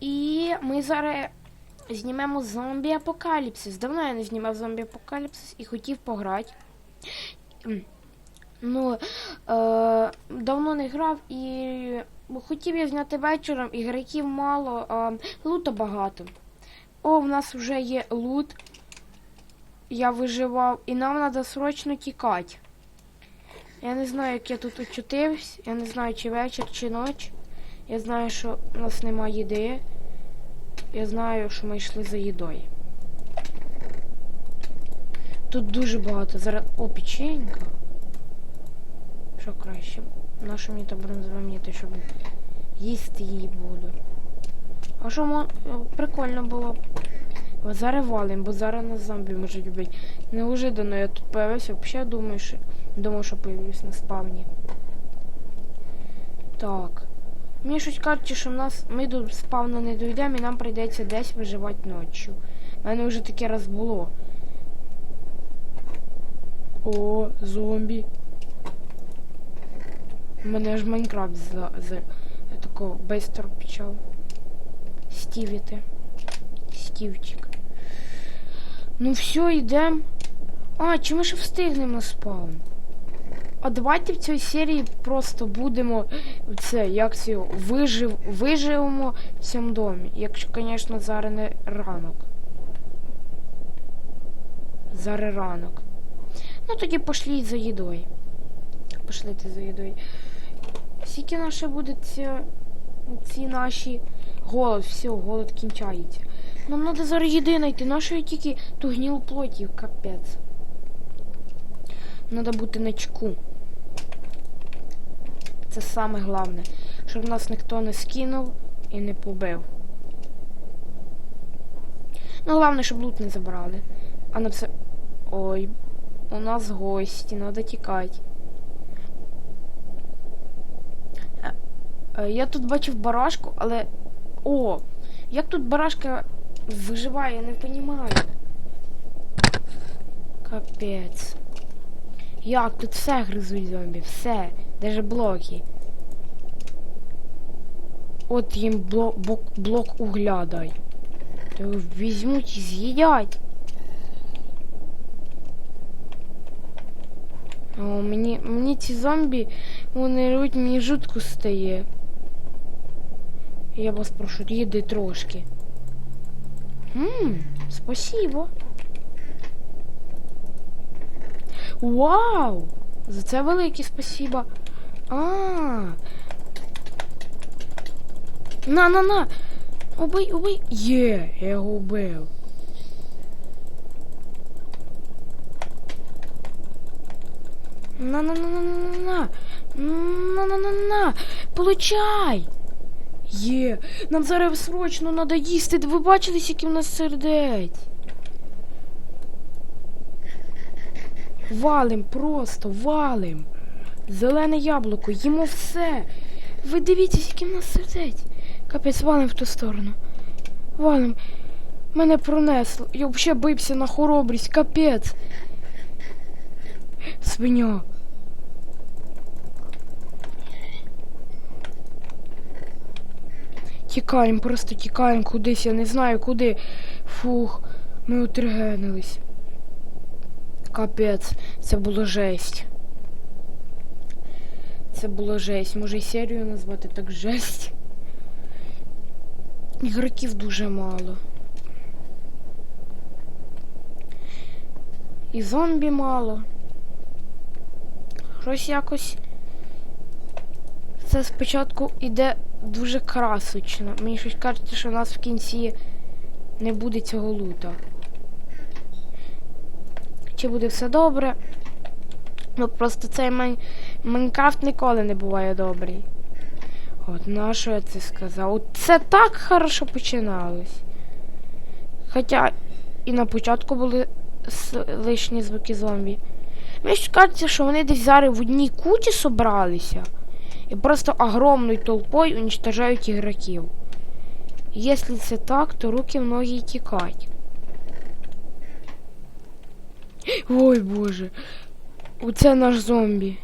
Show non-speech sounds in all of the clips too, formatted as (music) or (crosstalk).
І ми зараз знімемо зомбі апокаліпсис. Давно я не знімав зомбі апокаліпсис і хотів пограти. Ну, е, давно не грав і хотів я зняти вечором, ігроків мало, а лута багато. О, в нас вже є лут. Я виживав, і нам треба срочно тікати. Я не знаю, як я тут очутився. Я не знаю, чи вечір, чи ніч. Я знаю, що у нас немає їди. Я знаю, що ми йшли за їдою. Тут дуже багато. Зараз. О, печенька. Що краще? Нашу мені та бронзове мені, щоб їсти її буду. А що мо... прикольно було Зараз валим, бо зараз нас зомбі можуть вбити. Неожиданно я тут появився, взагалі думаю, що думав, що появлюсь на спавні. Так. Мені щось кажуть, що в нас ми до спавна не дійдемо і нам прийдеться десь виживати ночі. У мене вже таке раз було. О, зомбі. Мене ж Майнкрафт за, за такого бистро почав стівіти. Стівчик. Ну все, йдемо. А, чи ми ще встигнемо на спаун? А давайте в цій серії просто будемо це, як це, вижив, виживемо в цьому домі. Якщо, звісно, зараз не ранок. Зараз ранок. Ну тоді пошліть за їдою. Пошлите за їдою. Скільки наше буде ці, ці наші голод, все, голод кінчається. Нам треба зараз їди знайти. Нашої тільки ту гнілу плоті, капець. Треба бути на чеку. Це саме головне, щоб нас ніхто не скинув і не побив. Ну, головне, щоб лут не забрали. А на все. Ой, у нас гості, треба тікати. Е, е, Я тут бачив барашку, але. О! Як тут барашка виживає, я не розумію. Капець. Як тут все гризуть зомбі, все, даже блоки. От їм блок, блок, блок угля дай. То візьмуть і з'їдять. О, мені, мені ці зомбі, вони руть, мені жутко стає. Я вас прошу, їди трошки. Ммм, спасибо. Вау! За це велике спасибо. А. На-на-на! Убий, убий! Є, я його убив. На-на-на-на-на-на-на! На-на-на-на! Получай! Є! Нам зараз срочно треба їсти. Ви бачили, скільки в нас сердець? Валим, просто валим. Зелене яблуко, їмо все. Ви дивіться, в нас сердець. Капець, валим в ту сторону. Валим. Мене пронесло. Я взагалі бився на хоробрість, капець. Свиня. Тікаємо, просто тікаємо кудись, я не знаю куди. Фух, ми отригенились. Капець, це було жесть. Це було жесть. Може і серію назвати так жесть. Ігроків дуже мало. І зомбі мало. Щось якось. Це спочатку іде дуже красочно. Мені щось кажеться, що у нас в кінці не буде цього лута. Чи буде все добре? Ну просто цей Майн... Майнкрафт ніколи не буває добрий. От на що я це сказав? Це так хорошо починалось. Хоча і на початку були лишні звуки зомбі. Мені ж кажеться, що вони десь зараз в одній кучі собралися і просто огромною толпою уничтожають ігроків. Якщо це так, то руки в ноги тікать. (gasps) Ой боже. Оце наш зомбі.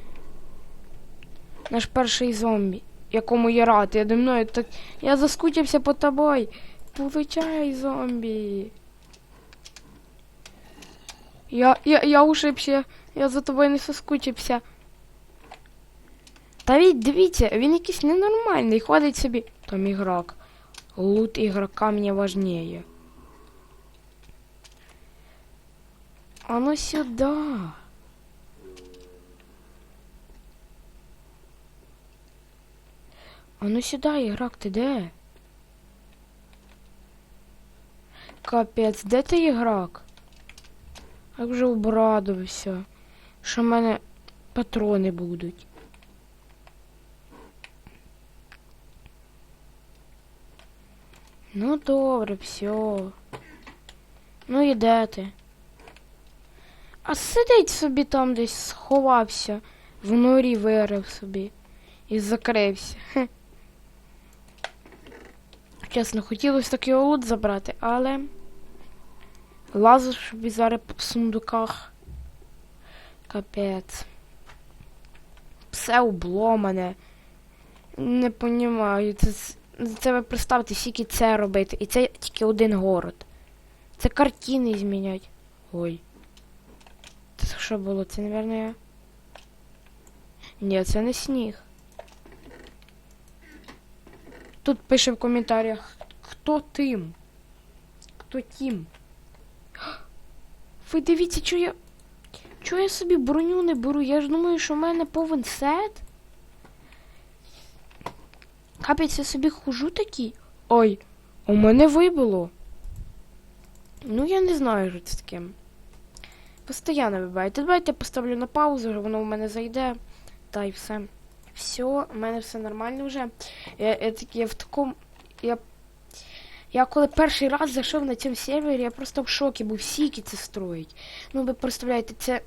Наш перший зомбі. якому я рад. Я думаю, так я заскучився по тобою. Получай, зомбі. Я, я, я ушибся, я за тобою не соскучився. Та від, дивіться, він якийсь ненормальний, ходить собі. Там ігрок. Лут ігрока мені важніє. А ну сюда. Ну сюда, ігрок, ти де? Капець, де ти ігрок? Як вже обрадувався, що в мене патрони будуть. Ну добре, все. Ну і де ти? А сидить собі там десь сховався, в норі вирив собі і закрився. Чесно, хотілося так його лут забрати, але лазиш собі зараз по сундуках. Капець. Все обломане. Не понімаю. Це, це ви представте, скільки це робити. І це тільки один город. Це картини змінять. Ой. Це що було? Це, напевно, я. Ні, це не сніг. Тут пише в коментарях, хто тим? Хто тім? Ви дивіться, що я. Чого я собі броню не беру? Я ж думаю, що в мене повен сет. Капець, я собі хожу такий. Ой, у мене вибило. Ну, я не знаю, що це таке. Постоянно вибиваєте. Давайте я поставлю на паузу, воно в мене зайде. Та й все. Все, у мене все нормально вже. Я, я, я в такому. Я, я коли перший раз зайшов на цьому сервері, я просто в шокі був сіки це строїть. Ну, ви представляєте, це.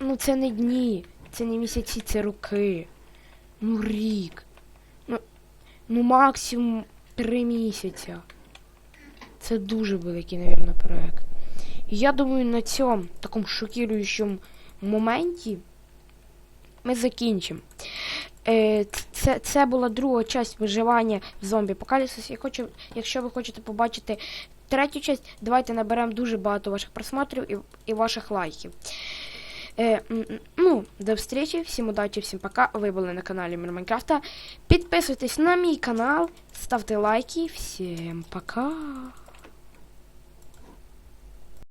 Ну це не дні, це не місяці, це роки. Ну рік. Ну, ну максимум три місяця. Це дуже великий, навірно, проект. І я думаю, на цьому такому шокіруючому моменті ми закінчимо. Е, це, це була друга часть виживання в зомбі Апокаліпсисі. Я хочу, якщо ви хочете побачити третю часть, давайте наберемо дуже багато ваших просмотрів і, і ваших лайків. Е, ну, до встречи, всім удачі, всім пока. Ви були на каналі Мир Майнкрафта. Підписуйтесь на мій канал, ставте лайки. Всім пока.